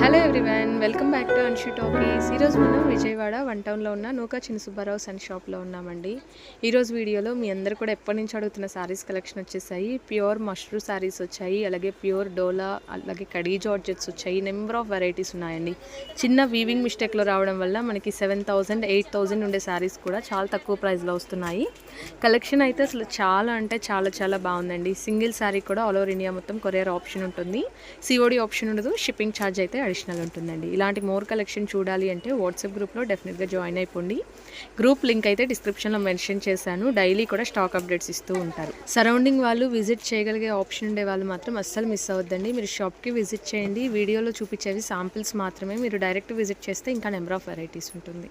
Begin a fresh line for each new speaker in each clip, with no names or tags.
Hello everyone welcome back to Anshu talkies ఈరోజు మనం Vijayawada one టౌన్లో ఉన్న నూకా చిన్న సుబ్బారావు సన్ షాప్లో ఉన్నామండి. ఈరోజు వీడియోలో మీ అందరు కూడా ఎప్పటి నుంచి అడుగుతున్న శారీస్ కలెక్షన్ వచ్చేసాయి. ప్యూర్ మష్రూ శారీస్ వచ్చాయి అలాగే ప్యూర్ డోలా అలాగే కడీ జార్జెట్స్ వచ్చాయి నెంబర్ ఆఫ్ వెరైటీస్ ఉన్నాయండి. చిన్న వీవింగ్ మిస్టేక్లో రావడం వల్ల మనకి సెవెన్ థౌజండ్ ఎయిట్ థౌజండ్ ఉండే శారీస్ కూడా చాలా తక్కువ ప్రైస్లో వస్తున్నాయి. కలెక్షన్ అయితే అసలు చాలా అంటే చాలా చాలా బాగుందండి. సింగిల్ శారీ కూడా ఆల్ ఓవర్ ఇండియా మొత్తం కొరియర్ ఆప్షన్ ఉంటుంది. సిఓడి ఆప్షన్ ఉండదు షిప్పింగ్ ఛార్జ్ అయితే అడిషనల్ ఉంటుందండి. ఇలాంటి మోర్ కలెక్షన్ చూడాలి అంటే వాట్సాప్ గ్రూప్లో డెఫినెట్గా జాయిన్ అయిపోండి. గ్రూప్ లింక్ అయితే డిస్క్రిప్షన్లో మెన్షన్ చేశాను. డైలీ కూడా స్టాక్ అప్డేట్స్ ఇస్తూ ఉంటారు. సరౌండింగ్ వాళ్ళు విజిట్ చేయగలిగే ఆప్షన్ ఉండే వాళ్ళు మాత్రం అస్సలు మిస్ అవ్వద్దండి. మీరు షాప్కి విజిట్ చేయండి. వీడియోలో చూపించేవి శాంపిల్స్ మాత్రమే. మీరు డైరెక్ట్ విజిట్ చేస్తే ఇంకా నెంబర్ ఆఫ్ వెరైటీస్ ఉంటుంది.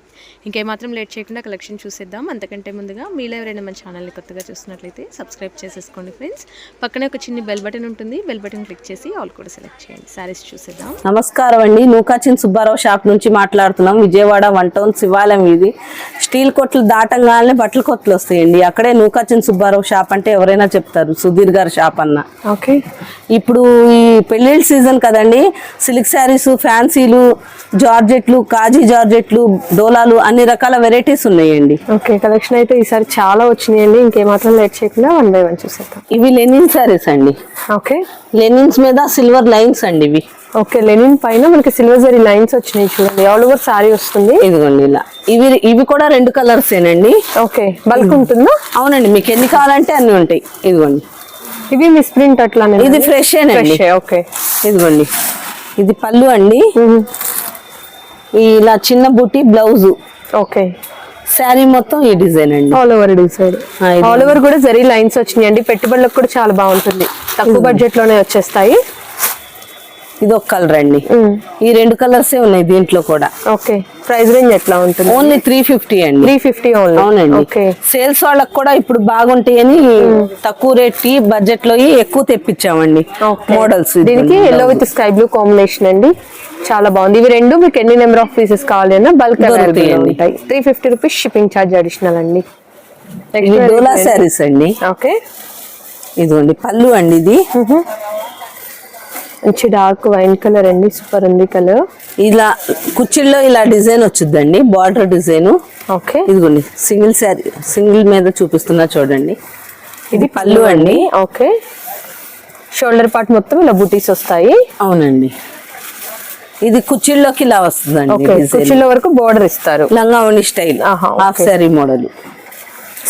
ఇంకేమాత్రం లేట్ చేయకుండా కలెక్షన్ చూసేద్దాం. అంతకంటే ముందుగా మీలో ఎవరైనా మన ఛానల్ని కొత్తగా చూస్తున్నట్లయితే సబ్స్క్రైబ్ చేసేసుకోండి ఫ్రెండ్స్ పక్కనే ఒక చిన్న బెల్ బటన్ ఉంటుంది. బెల్ బటన్ క్లిక్ చేసి ఆల్ కూడా సెలెక్ట్ చేయండి. సారీస్ చూసేద్దాం.
నమస్కారం. అండి. నూకాచిన్ సుబ్బారావు షాప్ నుంచి మాట్లాడుతున్నాం. విజయవాడ వన్ టౌన్ శివాలయం ఇది. స్టీల్ కొట్లు దాటంగానే బట్టల కొట్లు వస్తాయండి. అక్కడే నూకాచిన్ సుబ్బారావు షాప్ అంటే ఎవరైనా చెప్తారు. సుధీర్ గారి షాప్ అన్న.
ఓకే.
ఇప్పుడు ఈ పెళ్ళిళ్ళ సీజన్ కదండి. సిల్క్ శారీస్ ఫ్యాన్సీలు జార్జెట్లు కాజీ జార్జెట్లు డోలాలు అన్ని రకాల వెరైటీస్ ఉన్నాయండి.
ఓకే. కలెక్షన్ అయితే ఈసారి చాలా వచ్చినాయండి. ఇంకేమాత్రం లేట్ చేయకుండా వన్ బై వన్ చూసేద్దాం.
ఇవి లెనిన్ శారీస్ అండి.
ఓకే.
లెనిన్స్ మీద సిల్వర్ లైన్స్ అండి ఇవి.
ఓకే లెనిన్ పైన మనకి సిల్వర్ జరీ లైన్స్ వచ్చినాయి చూడండి. ఆల్ ఓవర్ సారీ వస్తుంది.
ఇదిగోండి ఇలా. ఇవి ఇవి కూడా రెండు కలర్స్ ఏనండి.
ఓకే బల్క్ ఉంటుందా?
అవునండి మీకు ఎన్ని కావాలంటే అన్ని ఉంటాయి. ఇదిగోండి.
ఇవి మిస్ ప్రింట్ అట్లానే
ఇది ఫ్రెష్
ఓకే.
ఇదిగోండి. ఇది పళ్ళు అండి. ఇలా చిన్న బుట్టి బ్లౌజ్.
ఓకే.
శారీ మొత్తం ఈ డిజైన్ అండి.
All over design all over కూడా జరీ లైన్స్ వచ్చినాయి అండి పెట్టుబడులకు కూడా చాలా బాగుంటుంది. తక్కువ బడ్జెట్లోనే వచ్చేస్తాయి.
ఇది ఒక కలర్ అండి. ఈ రెండు కలర్స్ ఉన్నాయి దీంట్లో కూడా.
ఓకే. ప్రైస్ రేంజ్ ఎట్లా ఉంటుంది?
ఓన్లీ త్రీ ఫిఫ్టీ అండి.
త్రీ ఫిఫ్టీ
అవునండి.
ఓకే.
సేల్స్ వాళ్ళకి కూడా ఇప్పుడు బాగుంటాయని తక్కువ రేట్కి బడ్జెట్లో ఎక్కువ తెప్పించామండి. మోడల్స్
దీనికి yellow with sky blue combination అండి. చాలా బాగుంది. ఇవి రెండు మీకు ఎన్ని నెంబర్ ఆఫ్ పీసెస్ కావాలి అన్నా బల్క్. ఉంటాయి. Three fifty rupees shipping charge additional అండి.
డోలా శారీస్ అండి.
ఓకే.
ఇదిగోండి పళ్ళు అండి ఇది.
మంచి డార్క్ వైన్ కలర్ అండి సూపర్ ఉంది కలర్.
ఇలా కుచ్చిళ్ళలో ఇలా డిజైన్ వచ్చిందండి బార్డర్ డిజైన్.
ఓకే.
ఇదిగోండి సింగిల్ శారీ సింగిల్ మీద చూపిస్తున్నా చూడండి. ఇది పళ్ళు అండి.
ఓకే. షోల్డర్ పార్ట్ మొత్తం ఇలా బుటీస్ వస్తాయి.
అవునండి. ఇది కుచ్చిళ్ళలోకి ఇలా వస్తుందండి
కుర్చీల వరకు బోర్డర్ ఇస్తారు.
లంగావణి స్టైల్
ఆహా,
half. Sari model.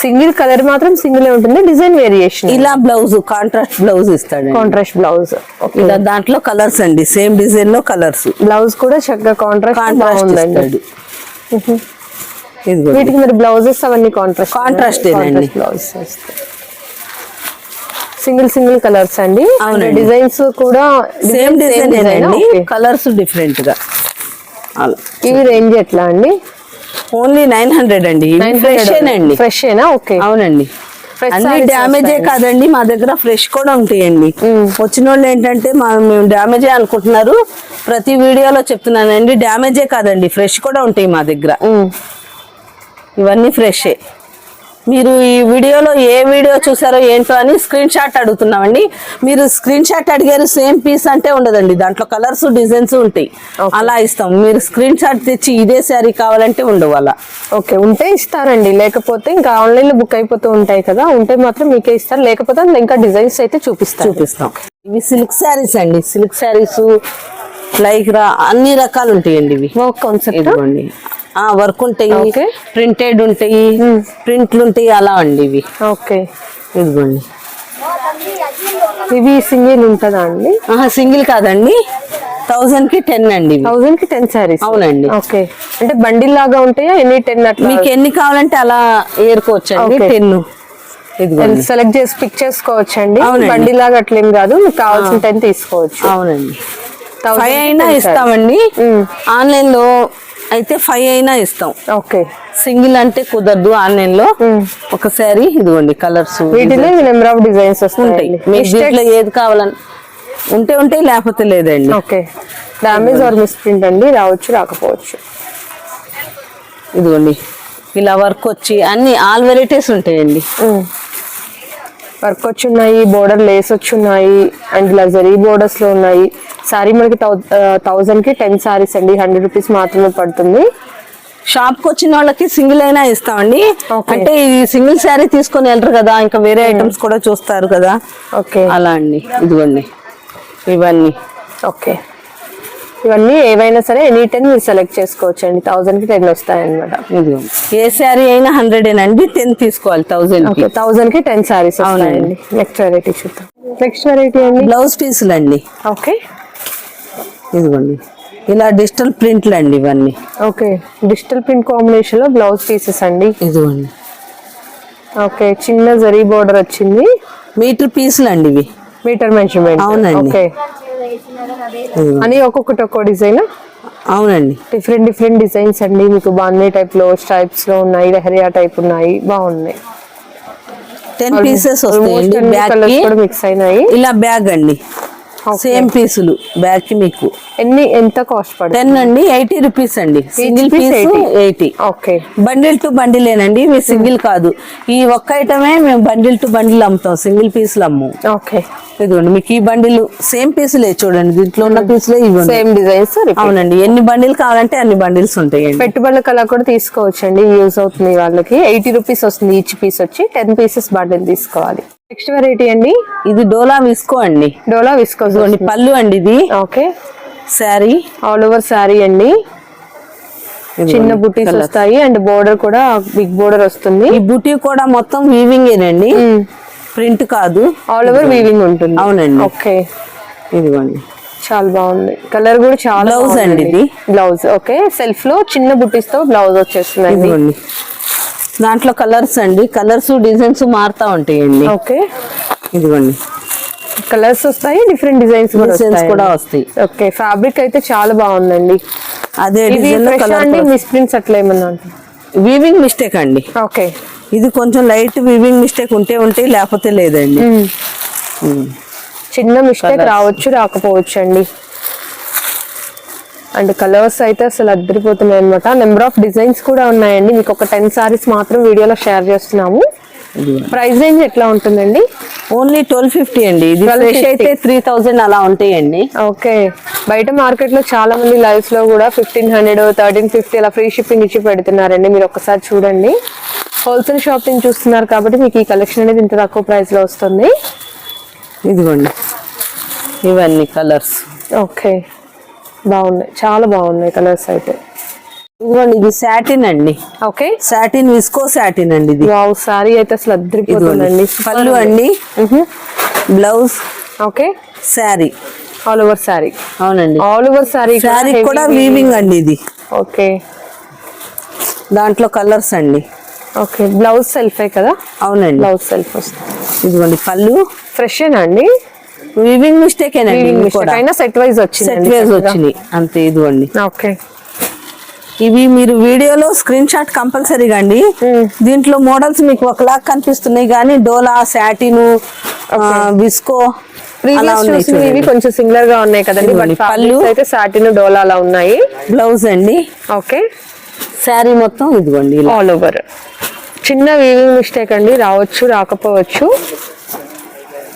Single colour మాత్రం సింగిల్ ఉంటుంది. Design variation.
ఇలా బ్లౌజ్ కాంట్రాస్ట్ బ్లౌజ్ ఇస్తాడు
కాంట్రాస్ట్ బ్లౌజ్.
ఇలా దాంట్లో కలర్స్ అండి. సేమ్ డిజైన్లో కలర్స్.
బ్లౌజ్ కూడా చక్కగా కాంట్రాస్ట్
కాంట్రాస్ట్
బాగుందండి. వీటికి మరి బ్లౌజెస్ అవన్నీ కాంట్రాస్ట్
ఏనండి.
బ్లౌజ్ సింగిల్ సింగిల్ కలర్స్ అండి. డిజైన్స్ కూడా
సేమ్ డిజైన్. కలర్స్ డిఫరెంట్గా.
ఇవి రేంజ్ ఎట్లా అండి?
ఓన్లీ నైన్ హండ్రెడ్ అండి. ఫ్రెష్ అండి.
Fresh okay.
అవునండి. అన్ని డ్యామేజే. కాదండి మా దగ్గర ఫ్రెష్ కూడా ఉంటాయండి. వచ్చిన వాళ్ళు ఏంటంటే మా మేము డ్యామేజే అనుకుంటున్నారు. ప్రతి వీడియోలో చెప్తున్నానండి డ్యామేజే కాదండి ఫ్రెష్ కూడా ఉంటాయి మా దగ్గర. ఇవన్నీ ఫ్రెషే మీరు ఈ వీడియోలో ఏ వీడియో చూసారో ఏంటో అని స్క్రీన్ షాట్ అడుగుతున్నామండి. మీరు స్క్రీన్ షాట్ అడిగారు సేమ్ పీస్ అంటే ఉండదండి. దాంట్లో కలర్స్ డిజైన్స్ ఉంటాయి. అలా ఇస్తాం. మీరు స్క్రీన్ షాట్ తెచ్చి ఇదే శారీ కావాలంటే ఉండవు అలా.
ఓకే ఉంటే ఇస్తారండి. లేకపోతే ఇంకా ఆన్లైన్లో బుక్ అయిపోతూ ఉంటాయి కదా ఉంటే మాత్రం మీకే ఇస్తారు. లేకపోతే ఇంకా డిజైన్స్ అయితే చూపిస్తారు.
చూపిస్తాం. ఇవి సిల్క్ శారీస్ అండి. సిల్క్ శారీస్ లైక్ రా అన్ని రకాలు ఉంటాయండి ఇవి.
కాన్సెప్ట్
వర్క్ ఉంటాయి. ప్రింటెడ్ ఉంటాయి ప్రింట్లు ఉంటాయి అలా అండి ఇవి.
ఓకే.
ఇదిగోండి.
ఇవి సింగిల్ ఉంటుందా అండి?
సింగిల్ కాదండి. థౌజండ్కి టెన్ అండి
థౌసండ్కి టెన్ సారీస్
అవునండి.
ఓకే. అంటే బండిల్ లాగా ఉంటాయా ఎన్ని టెన్ అట్లా?
మీకు ఎన్ని కావాలంటే అలా ఏరుకోవచ్చు అండి. టెన్
సెలెక్ట్ చేసి పిక్ చేసుకోవచ్చు అండి
అవునండి.
బండి లాగా అట్లేం కాదు మీకు కావాల్సిన టెన్ తీసుకోవచ్చు.
అవునండి. ఫైవ్ అయినా
10
ఇస్తామండి. ఆన్లైన్లో అయితే ఫైవ్ అయినా ఇస్తాం.
ఓకే.
సింగిల్ అంటే కుదరదు ఆన్లైన్లో ఒక శారీ ఇదిగోండి కలర్స్
వీటిలో నెంబర్ ఆఫ్ డిజైన్స్
ఉంటాయి. మీకు దీంట్లో ఏది కావాలని ఉంటే ఉంటే లేకపోతే లేదండి.
Okay. Damage or misprint అండి రావచ్చు రాకపోవచ్చు.
ఇదిగోండి ఇలా వర్క్ వచ్చి అన్ని ఆల్ వెరైటీస్ ఉంటాయండి.
వర్క్ వచ్చి ఉన్నాయి బోర్డర్ లేస్ వచ్చి ఉన్నాయి అండ్ ఇలా జరీ బోర్డర్స్లో ఉన్నాయి. సారీ మనకి థౌసండ్కి టెన్ సారీస్ అండి హండ్రెడ్ రూపీస్ మాత్రమే పడుతుంది.
షాప్కి వచ్చిన వాళ్ళకి సింగిల్ అయినా ఇస్తామండి. అంటే ఈ సింగిల్ శారీ తీసుకొని వెళ్ళరు కదా ఇంకా వేరే ఐటమ్స్ కూడా చూస్తారు కదా.
ఓకే.
అలా అండి ఇదిగోండి. ఇవన్నీ.
ఓకే. ఇవన్నీ ఏవైనా సరే ఎనీ టెన్ మీరు సెలెక్ట్ చేసుకోవచ్చు అండి థౌసండ్కి టెన్ వస్తాయి అనమాట
ఏ శారీ అయినా హండ్రెడ్ అండి టెన్ తీసుకోవాలి
ఓకే థౌసండ్కి టెన్ సారీస్
అవునండి.
అవునండి నెక్స్ట్ వెరైటీ చూద్దాం. నెక్స్ట్ వెరైటీ అండి?
బ్లౌజ్ పీసులు అండి
ఓకే.
ఇదిగోండి. ఇలా డిజిటల్ ప్రింట్లు అండి ఇవన్నీ.
ఓకే డిజిటల్ ప్రింట్ కాంబినేషన్లో బ్లౌజ్ పీసెస్ అండి.
ఇదిగోండి.
ఓకే చిన్న జరీ బోర్డర్ వచ్చింది.
మీటర్ పీసులు అండి ఇవి.
మీటర్ మెజర్మెంట్
అవునండి.
అని ఒక్కొక్కటి ఒక్కో డిజైన్.
అవునండి.
డిఫరెంట్ డిఫరెంట్ డిజైన్స్ అండి. మీకు బాన్నే టైప్లో స్ట్రైప్స్లో ఉన్నాయి లెహరియా టైప్ ఉన్నాయి బాగున్నాయి.
టెన్ పీసెస్
అయినాయి.
ఇలా బ్యాగ్ అండి. సేమ్ పీసులు బ్యాగ్కి మీకు
ఎన్ని ఎంత కాస్ట్ పడుతుంది?
టెన్ అండి ఎయిటీ రూపీస్ అండి. Single piece
80.
Eighty
okay
bundle to బండిలేనండి ఇవి సింగిల్ కాదు. ఈ ఒక్క ఐటమే మేము బండిల్ టు బండిల్ అమ్ముతాం సింగిల్ పీసులు అమ్ము.
ఓకే
ఇదిగోండి మీకు ఈ బండిల్ సేమ్ పీసులే చూడండి దీంట్లో ఉన్న పీసులే ఇవి.
సేమ్ డిజైన్స్
అవునండి ఎన్ని బండిల్ కావాలంటే అన్ని బండిల్స్ ఉంటాయండి.
పెట్టుబడులకు అలా కూడా తీసుకోవచ్చు అండి యూజ్ అవుతుంది వాళ్ళకి. ఎయిటీ రూపీస్ వస్తుంది ఈచ్ పీస్ వచ్చి టెన్ పీసెస్ బండిల్ తీసుకోవాలి. నెక్స్ట్ వెరైటీ అండి?
ఇది డోలా విస్కో అండి.
డోలా విస్కోస్
ఇదిగోండి పళ్ళు అండి ఇది.
Okay.
Sari.
All over sari అండి. చిన్న బుటీస్ వస్తాయి అండ్ బోర్డర్ కూడా బిగ్ బోర్డర్ వస్తుంది.
ఈ బుటీ కూడా మొత్తం వీవింగ్ ఏనండి ప్రింట్ కాదు.
ఆల్ ఓవర్ వీవింగ్ ఉంటుంది.
అవునండి.
ఓకే.
ఇదిగోండి.
చాలా బాగుంది. కలర్ కూడా చాలా
Blouse అండి ఇది.
Blouse okay. సెల్ఫ్లో చిన్న బుటీస్తో బ్లౌజ్ వచ్చేస్తుంది
దాంట్లో కలర్స్ అండి. కలర్స్ డిజైన్స్ మారుతా ఉంటాయండి.
ఓకే.
ఇదిగోండి.
కలర్స్ వస్తాయి డిఫరెంట్ డిజైన్స్ కూడా
డిజైన్స్
వస్తాయి
కూడా వస్తాయి.
ఓకే. ఫ్యాబ్రిక్ అయితే చాలా బాగుందండి.
అదే
అండి మిస్ ప్రింట్స్ అట్లా ఏమన్నా
వీవింగ్ మిస్టేక్ అండి.
ఓకే.
ఇది కొంచెం లైట్ వీవింగ్ మిస్టేక్ ఉంటే ఉంటే లేకపోతే లేదండి.
చిన్న మిస్టేక్ రావచ్చు రాకపోవచ్చు అండి. అండ్ కలర్స్ అయితే అసలు అద్దరిపోతున్నాయి అనమాట నెంబర్ ఆఫ్ డిజైన్స్ కూడా ఉన్నాయండి. మీకు ఒక టెన్ సారీస్ మాత్రం వీడియోలో షేర్ చేస్తున్నాము. ప్రైస్ రేంజ్ ఎట్లా ఉంటుందండి?
ఓన్లీ ట్వెల్వ్ ఫిఫ్టీ అండి. ఇది
1250.
ఫ్రెష్ అయితే త్రీ థౌజండ్ అలా ఉంటాయండి.
ఓకే. బయట మార్కెట్లో చాలా మంది లైవ్స్లో కూడా ఫిఫ్టీన్ హండ్రెడ్ థర్టీన్ ఫిఫ్టీ అలా ఫ్రీ షిప్పింగ్ ఇచ్చి పెడుతున్నారండి. మీరు ఒక్కసారి చూడండి. హోల్సేల్ షాపింగ్ చూస్తున్నారు కాబట్టి మీకు ఈ కలెక్షన్ అనేది ఇంత తక్కువ ప్రైస్లో వస్తుంది.
ఇదిగోండి. ఇవన్నీ కలర్స్
ఓకే. బాగున్నాయి. చాలా బాగున్నాయి కలర్స్ అయితే.
ఇదిగోండి ఇది సాటిన్ అండి.
ఓకే.
సాటిన్ విస్కో సాటిన్ అండి ఇది.
వావ్ సారీ అయితే అసలు అద్దరిపోతుందండి
పళ్ళు అండి. Blouse
okay.
Sari
all over sari
అవునండి.
ఆల్ ఓవర్ సారీ
శారీ కూడా వీవింగ్ అండి ఇది.
ఓకే.
దాంట్లో కలర్స్ అండి.
ఓకే బ్లౌజ్ సెల్ఫే కదా?
అవునండి.
బ్లౌజ్ సెల్ఫ్ వస్తుంది.
ఇదిగోండి పళ్ళు.
ఫ్రెష్ అండి.
వీవింగ్ మిస్టేక్ కూడా.
అయినా సెట్ వైజ్
సెట్
వచ్చింది.
అంతే ఇదిగోండి.
ఓకే
ఇవి మీరు వీడియోలో స్క్రీన్ షాట్ కంపల్సరీగా అండి దీంట్లో మోడల్స్ మీకు ఒకలాగా కనిపిస్తున్నాయి కానీ డోలా సాటిన్ విస్కో
ఇవి. కొంచెం సిమిలర్గా ఉన్నాయి కదండి
పళ్ళు.
అయితే సాటిన్ డోలా అలా ఉన్నాయి.
బ్లౌజ్ అండి.
ఓకే
శారీ మొత్తం ఇదిగోండి
ఆల్ ఓవర్ చిన్న వీవింగ్ మిస్టేక్ అండి రావచ్చు రాకపోవచ్చు.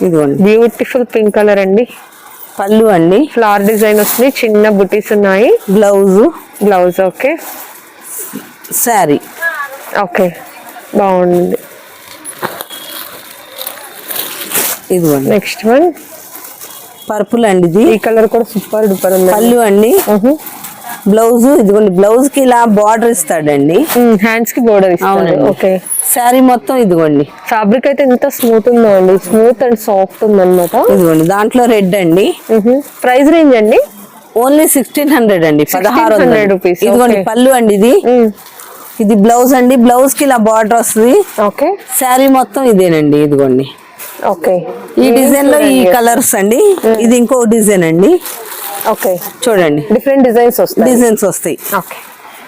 ఇదిగోండి.
బ్యూటిఫుల్ పింక్ కలర్ అండి.
పళ్ళు అండి.
ఫ్లవర్ డిజైన్ వస్తుంది. చిన్న బుటీస్ ఉన్నాయి.
Blouse
blouse okay.
Sari
okay. బాగుంది.
ఇదిగోండి.
నెక్స్ట్ వన్
పర్పుల్ అండి ఇది.
ఈ కలర్ కూడా సూపర్ డూపర్ ఉంది
పళ్ళు అండి. బ్లౌజ్ ఇదిగోండి బ్లౌజ్కి ఇలా బార్డర్ ఇస్తాడండి.
హ్యాండ్స్కి బోర్డర్ ఇస్తారు
అవునండి.
ఓకే.
శారీ మొత్తం ఇదిగోండి.
ఫ్యాబ్రిక్ అయితే ఎంత స్మూత్ ఉందో అండి స్మూత్ అండ్ సాఫ్ట్ ఉందన్నమాట.
ఇదిగోండి దాంట్లో రెడ్ అండి.
ప్రైస్ రేంజ్ అండి?
ఓన్లీ సిక్స్టీన్ హండ్రెడ్ అండి పదహారు
1600
వందలు
rupees,
ఇదిగోండి. పళ్ళు అండి ఇది. ఇది బ్లౌజ్ అండి బ్లౌజ్కి ఇలా బార్డర్ వస్తుంది.
ఓకే.
శారీ మొత్తం ఇదేనండి ఇదిగోండి.
ఓకే.
ఈ డిజైన్లో ఈ కలర్స్ అండి. ఇది ఇంకో డిజైన్ అండి.
ఓకే
చూడండి.
డిఫరెంట్ డిజైన్స్ వస్తాయి.
డిజైన్స్ వస్తాయి.
ఓకే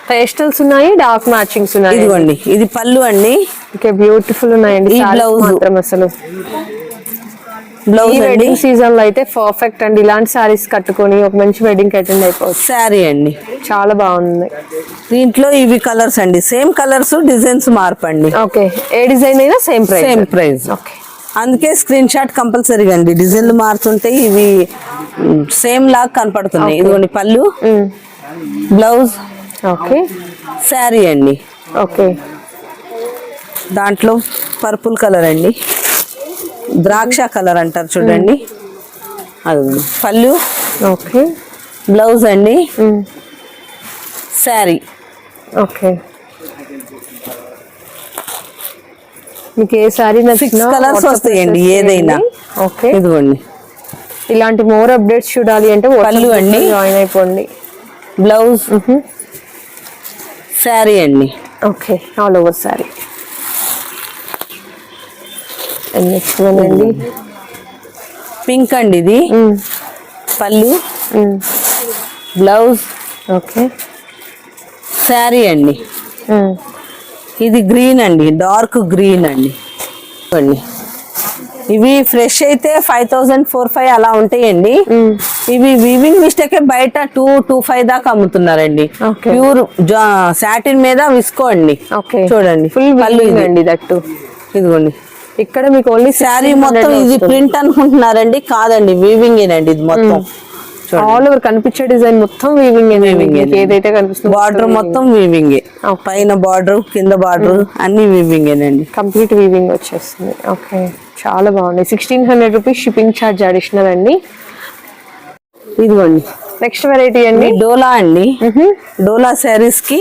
పేస్టల్స్ ఉన్నాయి డార్క్ మ్యాచింగ్స్ ఉన్నాయి.
ఇదిగోండి ఇది పళ్ళు అండి.
ఓకే బ్యూటిఫుల్ ఉన్నాయండి
ఈ blouse.
మాత్రం అసలు.
బ్లౌజ్
వెడ్డింగ్ సీజన్లో అయితే పర్ఫెక్ట్ అండి. ఇలాంటి సారీస్ కట్టుకొని ఒక మంచి వెడ్డింగ్ అటెండ్ అయిపోవచ్చు.
శారీ అండి.
చాలా బాగుంది.
దీంట్లో ఇవి కలర్స్ అండి. సేమ్ కలర్స్ డిజైన్స్ మార్పండి
ఓకే ఏ డిజైన్ అయినా same price
same price
okay
అందుకే స్క్రీన్ షాట్ కంపల్సరీగా అండి. డిజైన్లు మారుతుంటాయి ఇవి సేమ్ లాగా కనపడుతున్నాయి. ఇదిగోండి పళ్ళు. బ్లౌజ్
ఓకే
శారీ అండి.
ఓకే
దాంట్లో పర్పుల్ కలర్ అండి. ద్రాక్ష కలర్ అంటారు చూడండి. అది పళ్ళు.
ఓకే
బ్లౌజ్ అండి. శారీ
ఓకే మీకు ఏ సారీ
సిక్స్ కలర్స్ వస్తాయండి ఏదైనా.
ఓకే
ఇదిగోండి.
ఇలాంటి మోర్ అప్డేట్స్ చూడాలి అంటే
పళ్ళు అండి.
జాయిన్ అయిపోండి.
బ్లౌజ్ శారీ అండి.
Okay all over sari next one అండి.
పింక్ అండి ఇది. పళ్ళు. బ్లౌజ్
ఓకే
శారీ అండి. ఇది గ్రీన్ అండి డార్క్ గ్రీన్ అండి. ఇవ్వండి ఇవి ఫ్రెష్ అయితే ఫైవ్ థౌసండ్ ఫోర్ ఫైవ్ అలా ఉంటాయండి. ఇవి వీవింగ్ మిస్టేక్ బయట టూ టూ ఫైవ్ దాకా అమ్ముతున్నారండి. ప్యూర్ సాటిన్ మీద విసుకోండి.
ఓకే.
చూడండి.
ఫుల్
పళ్ళు ఇది.
అండి దట్టు
ఇదిగోండి.
ఇక్కడ మీకు ఓన్లీ
శారీ మొత్తం ఇది ప్రింట్ అనుకుంటున్నారండి కాదండి వీవింగ్ ఏనండి ఇది మొత్తం.
ఆల్ ఓవర్ కనిపించే డిజైన్ మొత్తం వీవింగ్. ఏదైతే కనిపిస్తుందో
బార్డర్ మొత్తం వీవింగ్ పైన బార్డర్ కింద బార్డర్ అన్ని వీవింగ్ ఏనండి
కంప్లీట్ వీవింగ్ వచ్చేస్తుంది. ఓకే చాలా బాగుంది. Sixteen hundred rupees shipping charge additional అండి.
ఇదిగోండి.
నెక్స్ట్ వెరైటీ అండి?
డోలా అండి. డోలా శారీస్కి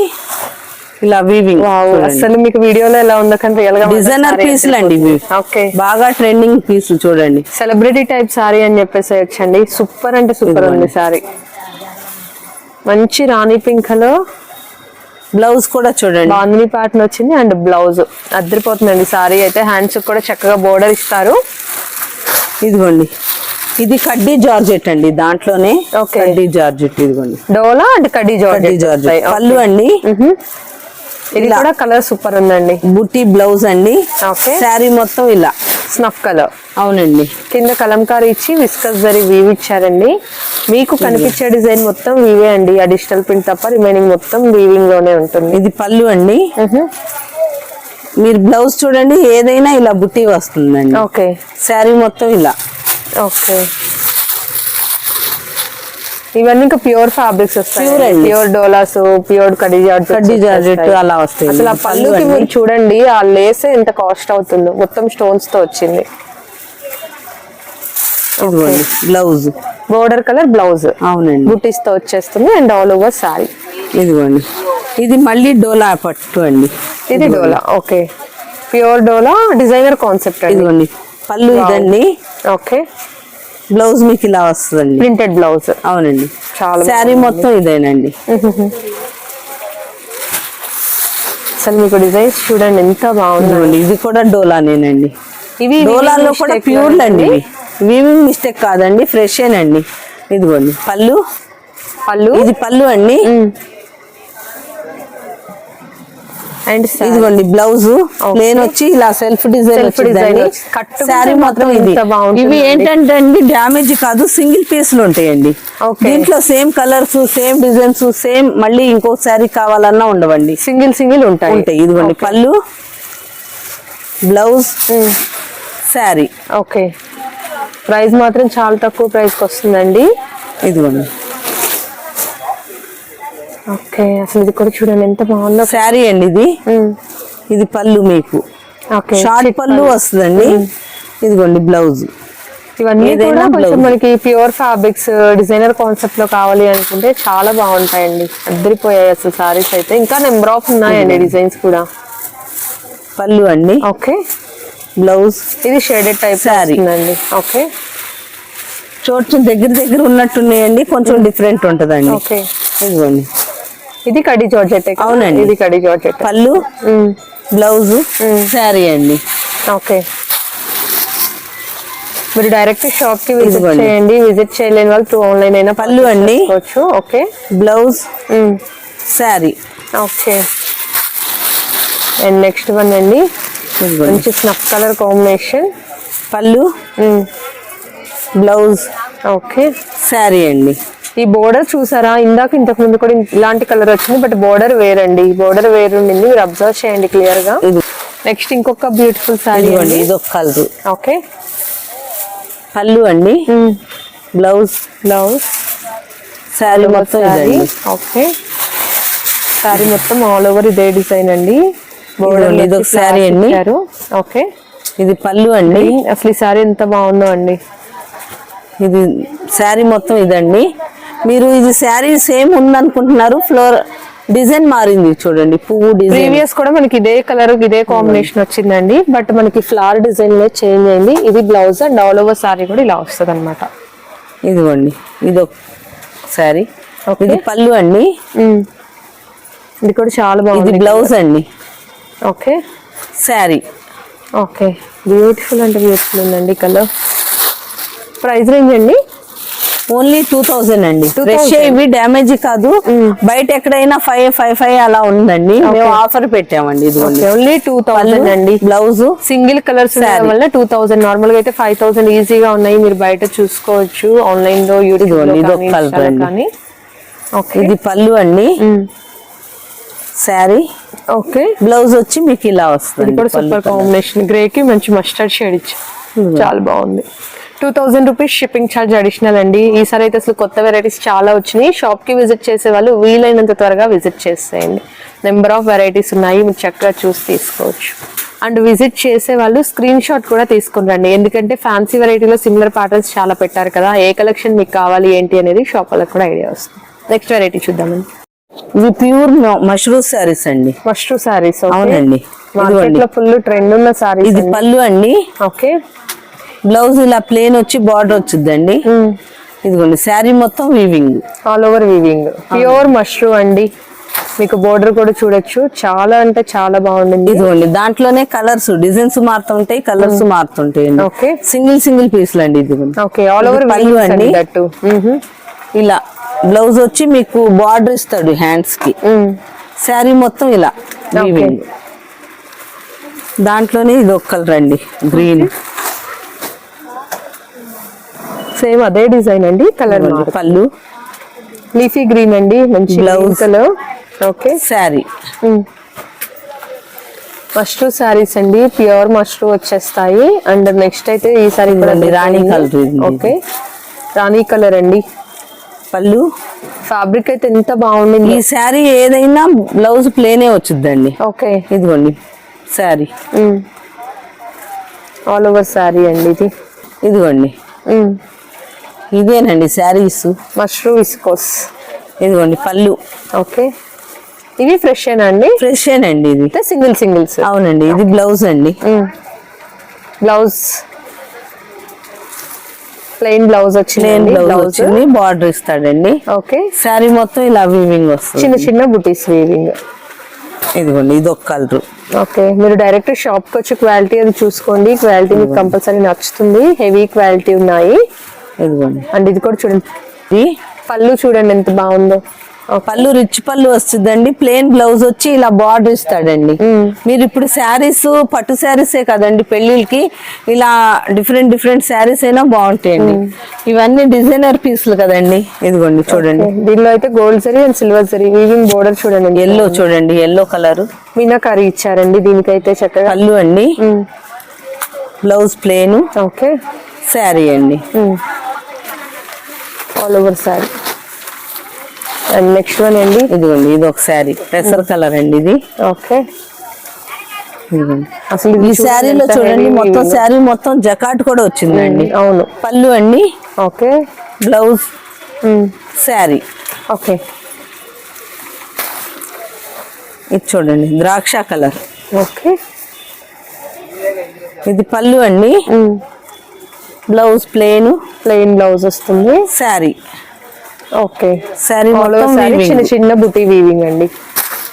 ఇలా వీవింగ్
వావ్ అసలు మీకు వీడియోలో ఎలా ఉందో కానీ రియల్గా
డిజైనర్ పీసులు అండి
ఓకే
బాగా ట్రెండింగ్ పీసులు చూడండి.
సెలబ్రిటీ టైప్ సారీ అని చెప్పేసి వచ్చండి. సూపర్ అంటే సూపర్ ఉంది సారీ మంచి రాణి పింక్లో
బ్లౌజ్ కూడా చూడండి.
బాందిని ప్యాటర్న్ వచ్చింది అండ్ బ్లౌజ్ అద్దరిపోతుందండి సారీ అయితే. హ్యాండ్స్ కూడా చక్కగా బోర్డర్ ఇస్తారు.
ఇదిగోండి. ఇది కడ్డీ జార్జెట్ అండి దాంట్లోనే. కడ్డీ జార్జెట్ ఇదిగోండి.
డోలా అండ్ కడ్డీ
కడ్డీ
జార్జెట్?
జార్జెట్. పళ్ళు అండి.
ఇది. కూడా కలర్ సూపర్ ఉందండి.
బుట్టి బ్లౌజ్ అండి. శారీ మొత్తం ఇలా.
స్నఫ్ కలర్
అవునండి.
కింద కలంకారీ ఇచ్చి విస్కస్ జరీ వీవ్ ఇచ్చారండి. మీకు కనిపించే డిజైన్ మొత్తం వీవే అండి. అడిషనల్ ప్రింట్ తప్ప రిమైనింగ్ మొత్తం వీవింగ్లోనే ఉంటుంది.
ఇది పళ్ళు అండి. మీరు బ్లౌజ్ చూడండి ఏదైనా ఇలా బుట్టి వస్తుందండి.
ఓకే.
శారీ మొత్తం ఇలా.
ఓకే. ఇవన్నీ ఇంకా ప్యూర్ ఫ్యాబ్రిక్స్ వస్తాయి. Pure dolas pure kaddi georgette
kaddi georgette అలా వస్తాయి.
అసలు ఆ
పళ్ళు
పళ్ళుకి. మీరు చూడండి ఆ లేస్ ఎంత కాస్ట్ అవుతుందో. మొత్తం స్టోన్స్తో వచ్చింది.
బ్లౌజ్
బోర్డర్ కలర్ బ్లౌజ్
అవునండి.
బుటీస్తో వచ్చేస్తుంది అండ్ ఆల్ ఓవర్ సారీ
ఇదిగోండి. ఇది మళ్ళీ డోలా పట్టు అండి.
ఇది dola okay pure dola designer concept
ఇదిగోండి. పళ్ళు ఇదండి.
ఓకే
బ్లౌజ్ మీకు ఇలా వస్తుందండి.
Printed blouse.
అవునండి.
చాలా
శారీ మొత్తం ఇదేనండి.
అసలు మీకు డిజైన్స్ చూడండి ఎంత బాగుంది
ఇదిగోండి ఇది కూడా డోలానేనండి.
ఇవి
డోలాలో కూడా ప్యూర్ అండి. ఇవి. వీవింగ్ మిస్టేక్ కాదండి ఫ్రెష్ ఏనండి. ఇదిగోండి పళ్ళు.
పళ్ళు?
ఇది పళ్ళు అండి.
అండ్
ఇదిగోండి బ్లౌజ్ ప్లేన్ వచ్చి ఇలా సెల్ఫ్ డిజైన్.
కట్టుకుంటే
శారీ
మాత్రం
ఇది. ఇవి ఏంటంటే అండి డ్యామేజ్ కాదు సింగిల్ పీస్లు ఉంటాయండి.
Okay.
దీంట్లో same colours same designs same మళ్ళీ ఇంకో శారీ కావాలన్నా ఉండవండి.
సింగిల్ సింగిల్ ఉంటాయి.
ఉంటాయి. ఇదిగోండి పళ్ళు బ్లౌజ్ శారీ
ఓకే ప్రైస్ మాత్రం చాలా తక్కువ ప్రైస్కి వస్తుందండి.
ఇదిగోండి.
ఓకే అసలు ఇది కూడా చూడండి ఎంత బాగుందో.
శారీ అండి ఇది. ఇది పళ్ళు మీకు.
ఓకే
షార్ట్ పళ్ళు వస్తుందండి. ఇదిగోండి బ్లౌజ్.
ఇవన్నీ కూడా కొంచెం. మనకి ప్యూర్ ఫ్యాబ్రిక్స్ డిజైనర్ కాన్సెప్ట్లో కావాలి అనుకుంటే చాలా బాగుంటాయండి. అద్దరిపోయాయి అసలు సారీస్ అయితే. ఇంకా నెంబర్ ఆఫ్ ఉన్నాయండి డిజైన్స్ కూడా.
పళ్ళు అండి.
ఓకే.
బ్లౌజ్.
ఇది షేడెడ్ టైప్
Saree.
ఉందండి ఓకే.
చోటు దగ్గర దగ్గర ఉన్నట్టున్నాయండి. కొంచెం డిఫరెంట్ ఉంటదండి.
ఓకే.
ఇదిగోండి.
ఇది కడి జార్జెట్
అవునండి.
ఇది కడి జార్జెట్
పళ్ళు బ్లౌజ్ శారీ అండి.
ఓకే. మీరు డైరెక్ట్ షాప్కి విజిట్. చేయండి. విజిట్ చేయలేని వాళ్ళు త్రూ ఆన్లైన్ అయినా
పళ్ళు అండి.
వచ్చు okay.
Blouse sari.
Okay. And next one అండి. మంచి స్నఫ్ కలర్ కాంబినేషన్.
పళ్ళు బ్లౌజ్.
ఓకే.
శారీ అండి.
ఈ బోర్డర్ చూసారా? ఇందాక ఇంతకు ముందు కూడా ఇలాంటి కలర్ వచ్చింది బట్ బోర్డర్ వేరండి. బోర్డర్ వేరు ఉండింది మీరు అబ్జర్వ్ చేయండి క్లియర్గా.
ఇది.
నెక్స్ట్ ఇంకొక బ్యూటిఫుల్ శారీ
ఇదిగోండి ఇది ఒక కలర్.
ఓకే
పళ్ళు అండి. బ్లౌజ్
బ్లౌజ్
శారీ మొత్తం
ఓకే శారీ మొత్తం ఆల్ ఓవర్ ఇదే డిజైన్ అండి.
ఇదిగోండి, ఇది ఒక శారీ అండి.
ఓకే
ఇది పళ్ళు అండి.
అసలు ఈ శారీ ఎంత బాగుందో అండి.
ఇది శారీ మొత్తం ఇదండి. మీరు ఇది శారీ సేమ్ ఉందనుకుంటున్నారు ఫ్లోర్ డిజైన్ మారింది చూడండి పువ్వు డిజైన్.
ప్రీవియస్ కూడా మనకి ఇదే కలర్ ఇదే కాంబినేషన్ వచ్చిందండి బట్ మనకి ఫ్లవర్ డిజైన్లో చేంజ్ అయింది. ఇది blouse and all over sari కూడా ఇలా వస్తుంది అనమాట
ఇదిగోండి ఇది ఒక శారీ. ఇది పళ్ళు అండి.
ఇది కూడా చాలా
ఇది
బాగుంది.
బ్లౌజ్ అండి.
ఓకే.
శారీ.
ఓకే. బ్యూటిఫుల్ అంటే బ్యూటిఫుల్ ఉందండి కలర్. ప్రైస్ రేంజ్ అండి?
ఓన్లీ టూ థౌజండ్ అండి.
2000.
ఫ్రెష్ ఇవి డ్యామేజ్ కాదు. బయట ఎక్కడైనా ఫైవ్ ఫైవ్ ఫైవ్ అలా ఉందండి. మేము ఆఫర్ పెట్టామండి ఇదిగోండి
ఓన్లీ. టూ థౌసండ్ అండి.
బ్లౌజ్
సింగిల్ కలర్స్ ఉండడం వల్ల టూ థౌసండ్ నార్మల్గా అయితే ఫైవ్ థౌసండ్ ఈజీగా ఉన్నాయి. మీరు బయట చూసుకోవచ్చు. ఆన్లైన్లో యూట్యూబ్
ఇది
కానీ, ఓకే.
ఇది పళ్ళు అండి. శారీ.
ఓకే.
బ్లౌజ్ వచ్చి మీకు ఇలా
ఇది
వస్తుంది
కూడా సూపర్ కాంబినేషన్. గ్రే కి మంచి మస్టర్డ్ షేడ్ ఇచ్చి చాలా బాగుంది. Two thousand rupees shipping charge additional అండి. ఈసారి అయితే అసలు కొత్త వెరైటీస్ చాలా వచ్చినాయి. షాప్కి విజిట్ చేసే వాళ్ళు వీలైనంత త్వరగా విజిట్ చేసేయండి. నెంబర్ ఆఫ్ వెరైటీస్ ఉన్నాయి మీరు చక్కగా చూసి తీసుకోవచ్చు. అండ్ విజిట్ చేసే వాళ్ళు స్క్రీన్ షాట్ కూడా తీసుకుని రండి. ఎందుకంటే ఫ్యాన్సీ వెరైటీలో సిమిలర్ ప్యాటర్న్స్ చాలా పెట్టారు కదా ఏ కలెక్షన్ మీకు కావాలి ఏంటి అనేది షాప్ వాళ్ళకి కూడా ఐడియా వస్తుంది. నెక్స్ట్ వెరైటీ చూద్దామండి.
ఇవి ప్యూర్ మష్రూమ్ శారీస్ అండి.
మష్రూ సారీస్
అవునండి.
మార్కెట్లో ఫుల్ ట్రెండ్ ఉన్న సారీస్
ఇది పళ్ళు అండి.
ఓకే
బ్లౌజ్ ఇలా ప్లేన్ వచ్చి బార్డర్ వచ్చిందండి ఇదిగోండి శారీ మొత్తం weaving
all over weaving pure mushroom అండి. మీకు బోర్డర్ కూడా చూడొచ్చు. చాలా అంటే చాలా బాగుండింది
ఇదిగోండి దాంట్లోనే కలర్స్ డిజైన్స్ మారుతుంటాయి కలర్స్ మారుతుంటాయి
Okay.
సింగిల్ సింగిల్ పీస్లు అండి ఇది.
ఓకే ఆల్ ఓవర్
పళ్ళు అండి. ఇలా బ్లౌజ్ వచ్చి మీకు బార్డర్ ఇస్తాడు హ్యాండ్స్కి. శారీ మొత్తం ఇలా వీవింగ్ దాంట్లోనే ఇది ఒక కలర్ అండి గ్రీన్
సేమ్ అదే డిజైన్ అండి. కలర్
పళ్ళు.
లీఫీ గ్రీన్ అండి మంచి. Blouse colour okay
sari
mashru saris అండి ప్యూర్ మష్రూ వచ్చేస్తాయి. అండ్ నెక్స్ట్ అయితే ఈ సారీ
ఇదిగోండి, రాణి ఇది.
ఓకే రాణి కలర్ అండి.
పళ్ళు.
ఫ్యాబ్రిక్ అయితే ఎంత బాగుండింది.
ఈ శారీ ఏదైనా బ్లౌజ్ ప్లేనే వచ్చిందండి
ఓకే
ఇదిగోండి శారీ
ఆల్ ఓవర్ సారీ అండి ఇది.
ఇదిగోండి. ఇదేనండి శారీస్.
మష్రూ విస్కోస్.
ఇదిగోండి పళ్ళు.
ఓకే. ఇవి ఫ్రెష్ అండి?
ఫ్రెష్ ఏనండి ఇది
సింగిల్ సింగిల్స్.
అవునండి ఇది బ్లౌజ్ అండి.
బ్లౌజ్. ప్లెయిన్ బ్లౌజ్ వచ్చింది
బ్లౌజ్ వచ్చింది బార్డర్ ఇస్తాడండి.
ఓకే.
శారీ మొత్తం ఇలా వీవింగ్ వస్తుంది.
చిన్న చిన్న బుటీస్ వీవింగ్
ఇదిగోండి ఇది ఒక కలర్.
ఓకే మీరు డైరెక్ట్ షాప్కి వచ్చి క్వాలిటీ అది చూసుకోండి. క్వాలిటీ మీకు కంపల్సరీ నచ్చుతుంది. హెవీ క్వాలిటీ ఉన్నాయి.
ఇదిగోండి.
అండ్ ఇది కూడా చూడండి.
ఇది
పళ్ళు చూడండి ఎంత బాగుందో.
పళ్ళు రిచ్ పళ్ళు వస్తుందండి. ప్లేన్ బ్లౌజ్ వచ్చి ఇలా బార్డర్ ఇస్తాడండి. మీరు ఇప్పుడు శారీస్ పట్టు శారీసే కదండి పెళ్ళిళ్ళకి ఇలా డిఫరెంట్ డిఫరెంట్ శారీస్ అయినా బాగుంటాయండి. ఇవన్నీ డిజైనర్ పీసులు కదండి. ఇదిగోండి చూడండి.
దీనిలో అయితే gold zari and silver zari weaving border చూడండి.
ఎల్లో చూడండి ఎల్లో కలర్
మీనాకారి ఇచ్చారండి. దీనికైతే చక్కగా.
పళ్ళు అండి. Blouse plain
okay.
శారీ అండి.
All over sari and next one అండి
ఇదిగోండి ఇది ఒక శారీ. పెసర్ కలర్ అండి ఇది.
ఓకే అసలు
ఈ శారీలో చూడండి మొత్తం. శారీ మొత్తం జకాట్ కూడా వచ్చిందండి.
అవును.
పళ్ళు అండి.
Okay
blouse. శారీ.
ఓకే
ఇది చూడండి ద్రాక్ష కలర్.
ఓకే
ఇది పళ్ళు అండి. Blouse plain.
ప్లెయిన్ బ్లౌజ్ వస్తుంది.
శారీ.
ఓకే.
శారీ.
చిన్న చిన్న బుటీ వీవింగ్ అండి.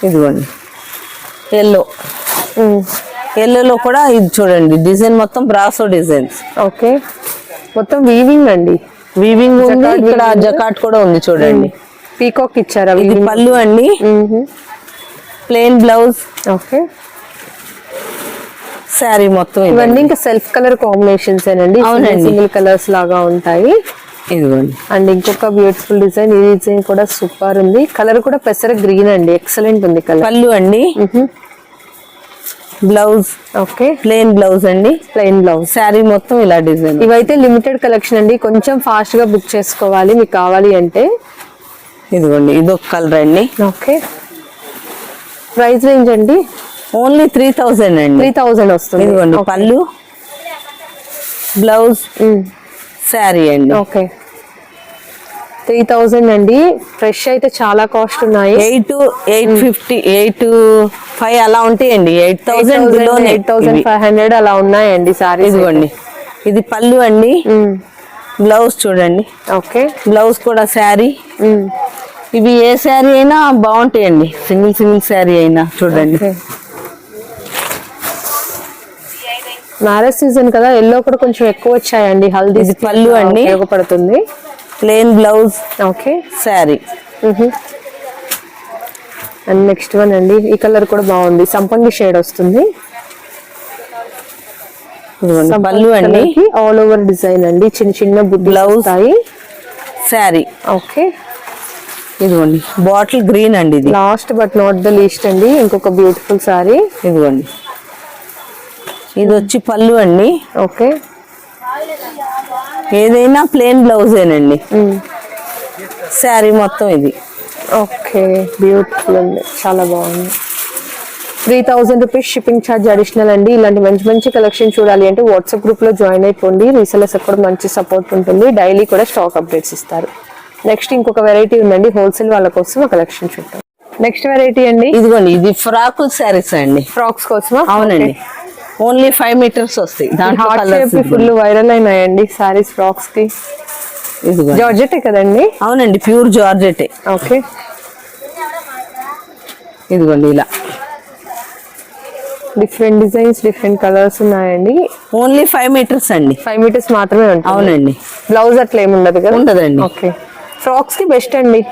ఇదిగోండి. ఎల్లో ఎల్లోలో కూడా ఇది చూడండి డిజైన్ మొత్తం బ్రాసో డిజైన్స్
ఓకే. మొత్తం వీవింగ్ అండి.
వీవింగ్ ఉంది ఇక్కడ. జకాట్ కూడా ఉంది చూడండి.
పీకాక్ ఇచ్చారా
ఇది పళ్ళు అండి. Plane blouse
okay.
శారీ మొత్తం
ఇవన్నీ ఇంకా సెల్ఫ్ కలర్ కాంబినేషన్స్
అవునండి.
సింగిల్ కలర్స్ లాగా ఉంటాయి.
ఇదిగోండి.
అండ్ ఇంకొక బ్యూటిఫుల్ డిజైన్ ఈ డిజైన్ కూడా సూపర్ ఉంది. కలర్ కూడా పెసర గ్రీన్ అండి. ఎక్సలెంట్ ఉంది కలర్
పళ్ళు అండి. Blouse
okay.
ప్లెయిన్ బ్లౌజ్ అండి.
ప్లెయిన్ బ్లౌజ్
శారీ మొత్తం ఇలా డిజైన్
ఇవైతే లిమిటెడ్ కలెక్షన్ అండి. కొంచెం ఫాస్ట్గా బుక్ చేసుకోవాలి. మీకు కావాలి అంటే.
ఇదిగోండి. ఇది ఒక కలర్ అండి.
ఓకే. ప్రైస్ రేంజ్ అండి?
ఓన్లీ త్రీ థౌజండ్ అండి.
త్రీ థౌజండ్ వస్తుంది.
ఇదిగోండి. పళ్ళు బ్లౌజ్. శారీ అండి.
ఓకే. త్రీ థౌజండ్ అండి. ఫ్రెష్ అయితే చాలా కాస్ట్ ఉన్నాయి.
Eight eight fifty eight five అలా ఉంటాయండి. Eight thousand
eight thousand five hundred అలా ఉన్నాయండి సారీస్
ఇదిగోండి. ఇది పళ్ళు అండి. బ్లౌజ్ చూడండి.
ఓకే
బ్లౌజ్ కూడా శారీ ఇవి ఏ శారీ అయినా బాగుంటాయండి. సింగిల్ సింగిల్ శారీ అయినా చూడండి.
మ్యారేజ్ సీజన్ కదా ఎల్లో కూడా కొంచెం ఎక్కువ వచ్చాయండి. హల్దీ
ఇది పళ్ళు అండి.
ఉపయోగపడుతుంది.
Plain blouse
okay
sari
and next one అండి. ఈ కలర్ కూడా బాగుంది. సంపంగి షేడ్ వస్తుంది.
పళ్ళు అండి.
ఆల్ ఓవర్ డిజైన్ అండి. చిన్న చిన్న
Blouse.
వస్తాయి.
శారీ
ఓకే
ఇదిగోండి బాటిల్ గ్రీన్ అండి ఇది.
Last but not the least అండి ఇంకొక బ్యూటిఫుల్ సారీ
ఇదిగోండి. ఇది వచ్చి పళ్ళు అండి.
ఓకే
ఏదైనా ప్లెయిన్ బ్లౌజేనండి శారీ మొత్తం ఇది.
ఓకే బ్యూటిఫుల్ అండి చాలా బాగుంది. Three thousand rupees shipping charge additional అండి. ఇలాంటి మంచి మంచి కలెక్షన్ చూడాలి అంటే వాట్సాప్ గ్రూప్లో జాయిన్ అయిపోండి. రీసెలర్స్ కూడా మంచి సపోర్ట్ ఉంటుంది. డైలీ కూడా స్టాక్ అప్డేట్స్ ఇస్తారు. నెక్స్ట్ ఇంకొక వెరైటీ ఉందండి. హోల్సేల్ వాళ్ళ కోసం కలెక్షన్ చూద్దాం. నెక్స్ట్ వెరైటీ అండి?
ఇదిగోండి ఇది ఫ్రాక్ శారీస్ అండి.
ఫ్రాక్స్ కోసమా?
అవునండి. ఓన్లీ ఫైవ్ మీటర్స్ వస్తాయి. దాంట్లో
ఫుల్ వైరల్ అయినాయండి సారీస్
ఫ్రాక్స్కి.
జార్జెట్ కదండి?
అవునండి ప్యూర్ జార్జెటే.
ఓకే.
ఇదిగోండి ఇలా.
డిఫరెంట్ డిజైన్స్ డిఫరెంట్ కలర్స్ ఉన్నాయండి.
ఓన్లీ ఫైవ్ మీటర్స్ అండి.
ఫైవ్ మీటర్స్ మాత్రమే ఉంటుంది.
అవునండి.
బ్లౌజ్ అట్లా ఏమి ఉండదు కదా?
ఉండదండి.
ఓకే. ఫ్రాక్స్కి బెస్ట్ అండి.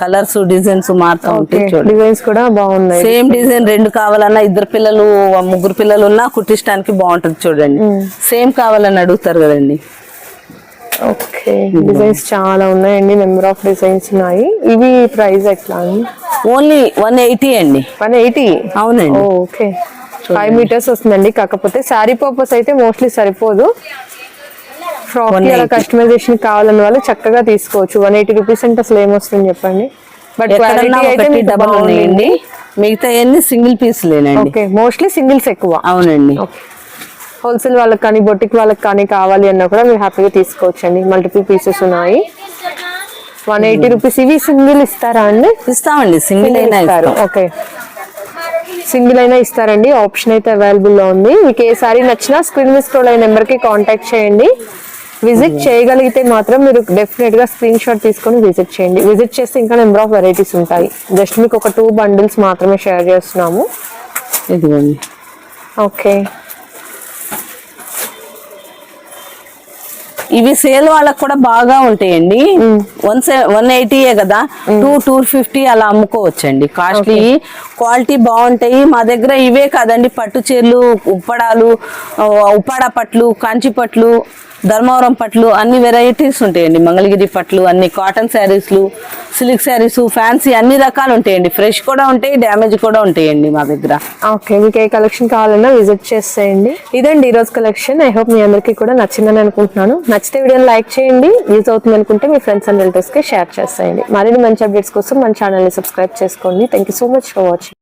కలర్స్ డిజైన్స్ మారుతూ
ఓకే
ఉంటాయి
డిజైన్స్ కూడా బాగున్నాయి.
సేమ్ డిజైన్ రెండు కావాలన్నా ఇద్దరు పిల్లలు ముగ్గురు పిల్లలు ఉన్నా కుట్టించడానికి బాగుంటుంది చూడండి. సేమ్ కావాలని అడుగుతారు కదండి.
ఓకే డిజైన్స్ చాలా ఉన్నాయండి. నెంబర్ ఆఫ్ డిజైన్స్ ఉన్నాయి. ఇవి ప్రైస్ ఎట్లా అండి?
ఓన్లీ వన్ ఎయిటీ అండి.
వన్ ఎయిటీ
అవునండి.
ఓకే ఫైవ్ మీటర్స్ వస్తుందండి. కాకపోతే శారీ పర్పస్ అయితే మోస్ట్లీ సరిపోదు. ఫ్రాక్ అలా
180.
కస్టమైజేషన్ కావాలన్న వాళ్ళు చక్కగా తీసుకోవచ్చు. వన్ ఎయిటీ రూపీస్ అంటే అసలు ఏమొస్తుంది చెప్పండి? బట్
ఒకటి డబల్ ఉన్నాయండి. మిగతా అన్ని సింగిల్ పీస్ లేనండి.
ఓకే మోస్ట్లీ సింగిల్స్ ఎక్కువ.
అవునండి.
హోల్సేల్ వాళ్ళకి కానీ బొటిక్ వాళ్ళకి కానీ కావాలి అన్నా కూడా మీరు హ్యాపీగా తీసుకోవచ్చు అండి మల్టిపుల్ పీసెస్ ఉన్నాయి వన్ ఎయిటీ రూపీస్ ఇవి సింగిల్ ఇస్తారా అండి?
ఇస్తామండి. సింగిల్ అయినా
ఇస్తారు.
ఇస్తాం.
ఓకే సింగిల్ అయినా ఇస్తారండి. ఆప్షన్ అయితే అవైలబుల్లో ఉంది. మీకు ఏ సారీ నచ్చినా స్క్రీన్ మీద స్క్రోల్ అయిన నెంబర్కి కాంటాక్ట్ చేయండి. విజిట్ చేయగలిగితే మాత్రం మీరు డెఫినెట్గా స్క్రీన్ షాట్ తీసుకొని విజిట్ చేయండి. విజిట్ చేస్తే ఇంకా నెంబర్ ఆఫ్ వెరైటీస్ ఉంటాయి. జస్ట్ మీకు ఒక టూ బండిల్స్ మాత్రమే షేర్ చేస్తున్నాము.
ఇదిగోండి.
ఓకే
ఇవి సేల్ వాళ్ళకి కూడా బాగా ఉంటాయండి. వన్ వన్ ఎయిటీయే కదా? టూ టూ ఫిఫ్టీ అలా అమ్ముకోవచ్చండి. కాస్ట్లీ క్వాలిటీ బాగుంటాయి. మా దగ్గర ఇవే కాదండి. పట్టు చీరలు ఉప్పడాలు ఉప్పాడ పట్లు కంచి పట్లు ధర్మవరం పట్లు అన్ని వెరైటీస్ ఉంటాయండి. మంగళగిరి పట్లు అన్ని కాటన్ శారీస్లు సిల్క్ శారీస్ ఫ్యాన్సీ అన్ని రకాలు ఉంటాయండి. ఫ్రెష్ కూడా ఉంటాయి డ్యామేజ్ కూడా ఉంటాయండి మా దగ్గర.
ఓకే మీకు ఏ కలెక్షన్ కావాలన్నా విజిట్ చేసేయండి. ఇదండి ఈరోజు కలెక్షన్. ఐ హోప్ మీ అందరికీ కూడా నచ్చిందని అనుకుంటున్నాను. నచ్చితే వీడియోని లైక్ చేయండి. యూజ్ అవుతుంది అనుకుంటే మీ ఫ్రెండ్స్ అండ్ రిలేటివ్స్కి షేర్ చేసేయండి. మరిన్ని మంచి అప్డేట్స్ కోసం మన ఛానల్ని సబ్స్క్రైబ్ చేసుకోండి. Thank you so much for watching